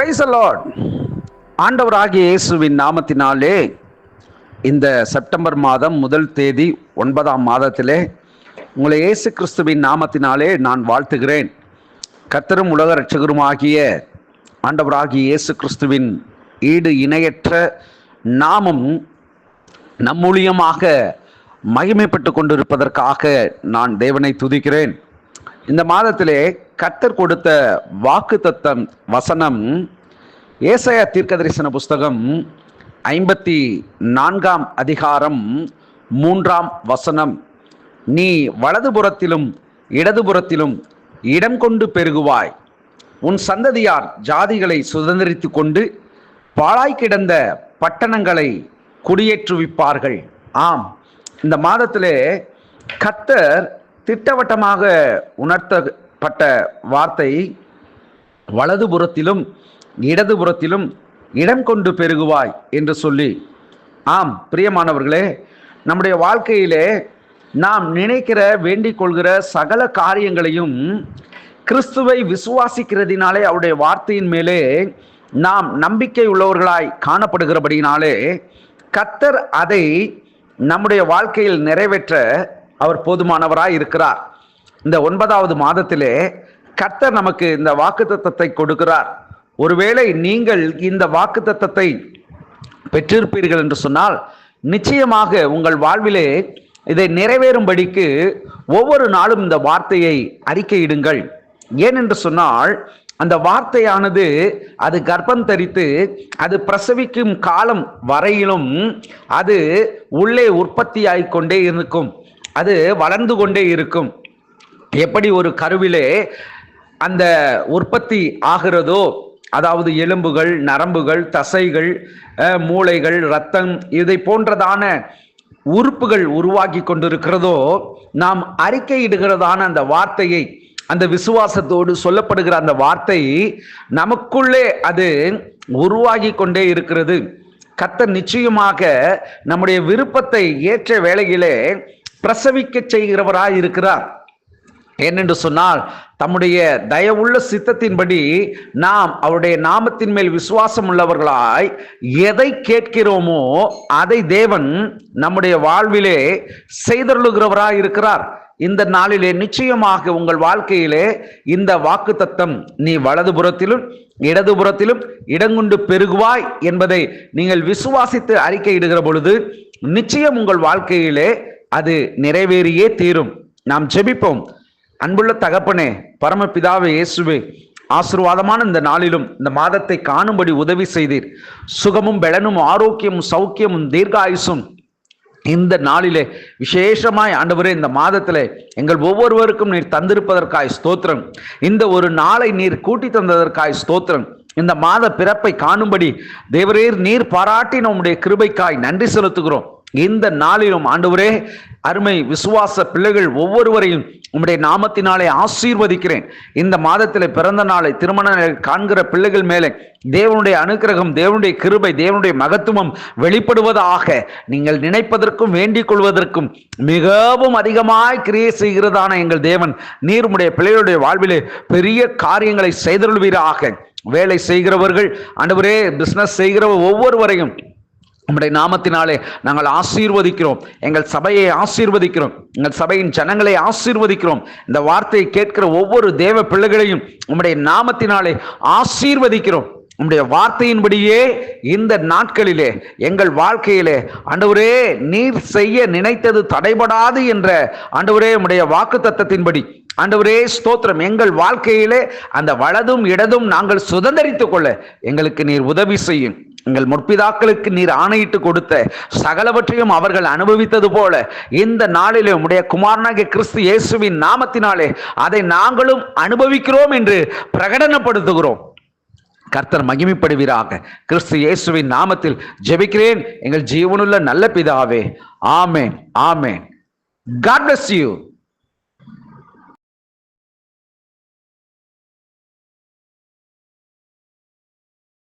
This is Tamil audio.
பிரைஸ் அலாட் ஆண்டவர் ஆகிய இயேசுவின் நாமத்தினாலே இந்த செப்டம்பர் மாதம் முதல் தேதி ஒன்பதாம் மாதத்திலே உங்களை இயேசு கிறிஸ்துவின் நாமத்தினாலே நான் வாழ்த்துகிறேன். கத்தரும் உலக ரட்சகருமாகிய ஆண்டவராகிய இயேசு கிறிஸ்துவின் ஈடு இணையற்ற நாமம் நம்மூலியமாக மகிமைப்பட்டு கொண்டிருப்பதற்காக நான் தேவனை துதிக்கிறேன். இந்த மாதத்திலே கத்தர் கொடுத்த வாக்கு தத்தம் வசனம் ஏசாயா தீர்க்கதரிசன புஸ்தகம் ஐம்பத்தி நான்காம் அதிகாரம் மூன்றாம் வசனம். நீ வலதுபுறத்திலும் இடதுபுறத்திலும் இடம் கொண்டு பெருகுவாய். உன் சந்ததியார் ஜாதிகளை சுதந்திரித்து கொண்டு பாழாய் கிடந்த பட்டணங்களை குடியேற்றுவிப்பார்கள். ஆம் இந்த மாதத்திலே கத்தர் திட்டவட்டமாக உணர்த்தப்பட்ட வார்த்தை வலதுபுறத்திலும் இடதுபுறத்திலும் இடம் கொண்டு பெருகுவாய் என்று சொல்லி. ஆம் பிரியமானவர்களே நம்முடைய வாழ்க்கையிலே நாம் நினைக்கிற வேண்டிக் கொள்கிற சகல காரியங்களையும் கிறிஸ்துவை விசுவாசிக்கிறதினாலே அவருடைய வார்த்தையின் மேலே நாம் நம்பிக்கை உள்ளவர்களாய் காணப்படுகிறபடினாலே கத்தர் அதை நம்முடைய வாழ்க்கையில் நிறைவேற்ற அவர் போதுமானவராய் இருக்கிறார். இந்த ஒன்பதாவது மாதத்திலே கர்த்தர் நமக்கு இந்த வாக்குத்தத்தத்தை கொடுக்கிறார். ஒருவேளை நீங்கள் இந்த வாக்குத்தத்தத்தை பெற்றிருப்பீர்கள் என்று சொன்னால் நிச்சயமாக உங்கள் வாழ்விலே இதை நிறைவேறும்படிக்கு ஒவ்வொரு நாளும் இந்த வார்த்தையை அறிக்கையிடுங்கள். ஏனென்று சொன்னால் அந்த வார்த்தையானது அது கர்ப்பம் தரித்து அது பிரசவிக்கும் காலம் வரையிலும் அது உள்ளே உற்பத்தியாகிக் கொண்டே இருக்கும். அது வளர்ந்து கொண்டே இருக்கும். எப்படி ஒரு கருவிலே அந்த உற்பத்தி ஆகிறதோ அதாவது எலும்புகள் நரம்புகள் தசைகள் மூளைகள் ரத்தம் இதை போன்றதான உறுப்புகள் உருவாக்கி கொண்டிருக்கிறதோ நாம் அறிக்கையிடுகிறதான அந்த வார்த்தையை அந்த விசுவாசத்தோடு சொல்லப்படுகிற அந்த வார்த்தை நமக்குள்ளே அது உருவாகி கொண்டே இருக்கிறது. கத்த நிச்சயமாக நம்முடைய விருப்பத்தை ஏற்ற வேளையிலே பிரசவிக்க செய்கிறவராய் இருக்கிறார் ஏனென்று சொன்னால் தம்முடைய தயவுள்ள சித்தத்தின்படி நாம் அவருடைய நாமத்தின் மேல் விசுவாசம் உள்ளவர்களாய் எதை கேட்கிறோமோ அதை தேவன் நம்முடைய வாழ்விலே செய்தருளுகிறவராய் இருக்கிறார் இந்த நாளிலே நிச்சயமாக உங்கள் வாழ்க்கையிலே இந்த வாக்கு தத்தம் நீ வலதுபுறத்திலும் இடதுபுறத்திலும் இடங்குண்டு பெருகுவாய் என்பதை நீங்கள் விசுவாசித்து அறிக்கையிடுகிற பொழுது நிச்சயம் உங்கள் வாழ்க்கையிலே அது நிறைவேறியே தீரும். நாம் ஜெபிப்போம். அன்புள்ள தகப்பனே பரமபிதாவே இயேசுவே ஆசீர்வாதமான இந்த நாளிலும் இந்த மாதத்தை காணும்படி உதவி செய்தீர். சுகமும் பெலனும் ஆரோக்கியமும் சௌக்கியமும் தீர்காயுசும் இந்த நாளிலே விசேஷமாய் ஆண்டவரே இந்த மாதத்தில் எங்கள் ஒவ்வொருவருக்கும் நீர் தந்திருப்பதற்காய் ஸ்தோத்திரம். இந்த ஒரு நாளை நீர் கூட்டி தந்ததற்காய் ஸ்தோத்திரம். இந்த மாத பிறப்பை காணும்படி தேவரீர் நீர் பாராட்டி நம்முடைய கிருபைக்காய் நன்றி செலுத்துகிறோம். இந்த நாளிலும் ஆண்டவரே அருமை விசுவாச பிள்ளைகள் ஒவ்வொருவரையும் உம்முடைய நாமத்தினாலே ஆசீர்வதிக்கிறேன். இந்த மாதத்தில் பிறந்த நாளை திருமண காண்கிற பிள்ளைகள் மேலே தேவனுடைய அனுக்கிரகம் தேவனுடைய கிருபை தேவனுடைய மகத்துவம் வெளிப்படுவதாக நீங்கள் நினைப்பதற்கும் வேண்டிக் கொள்வதற்கும் மிகவும் அதிகமாய் கிரியை செய்கிறதான எங்கள் தேவன். நீர் பிள்ளைகளுடைய வாழ்விலே பெரிய காரியங்களை செய்தருள்வீராக. வேலை செய்கிறவர்கள் அன்றுவரே பிஸ்னஸ் செய்கிற ஒவ்வொருவரையும் நம்முடைய நாமத்தினாலே நாங்கள் ஆசீர்வதிக்கிறோம். எங்கள் சபையை ஆசீர்வதிக்கிறோம். எங்கள் சபையின் ஜனங்களை ஆசீர்வதிக்கிறோம். இந்த வார்த்தையை கேட்கிற ஒவ்வொரு தேவ பிள்ளைகளையும் உம்முடைய நாமத்தினாலே ஆசீர்வதிக்கிறோம். உம்முடைய வார்த்தையின்படியே இந்த நாட்களிலே எங்கள் வாழ்க்கையிலே ஆண்டவரே நீர் செய்ய நினைத்தது தடைபடாது என்ற ஆண்டவரே உம்முடைய வாக்கு தத்தத்தின்படி ஆண்டவரே ஸ்தோத்திரம். எங்கள் வாழ்க்கையிலே அந்த வலதும் இடதும் நாங்கள் சுதந்திரித்துக் கொள்ள எங்களுக்கு நீர் உதவி செய்யும். எங்கள் முற்பிதாக்களுக்கு நீர் ஆணையிட்டு கொடுத்த சகலவற்றையும் அவர்கள் அனுபவித்தது போல இந்த நாளிலே உடைய குமாரனாகிய கிறிஸ்து இயேசுவின் நாமத்தினாலே அதை நாங்களும் அனுபவிக்கிறோம் என்று பிரகடனப்படுத்துகிறோம். கர்த்தர் மகிமைப்படுவீராக. கிறிஸ்து இயேசுவின் நாமத்தில் ஜெபிக்கிறேன். எங்கள் ஜீவனுள்ள நல்ல பிதாவே. ஆமேன். ஆமேன். God bless you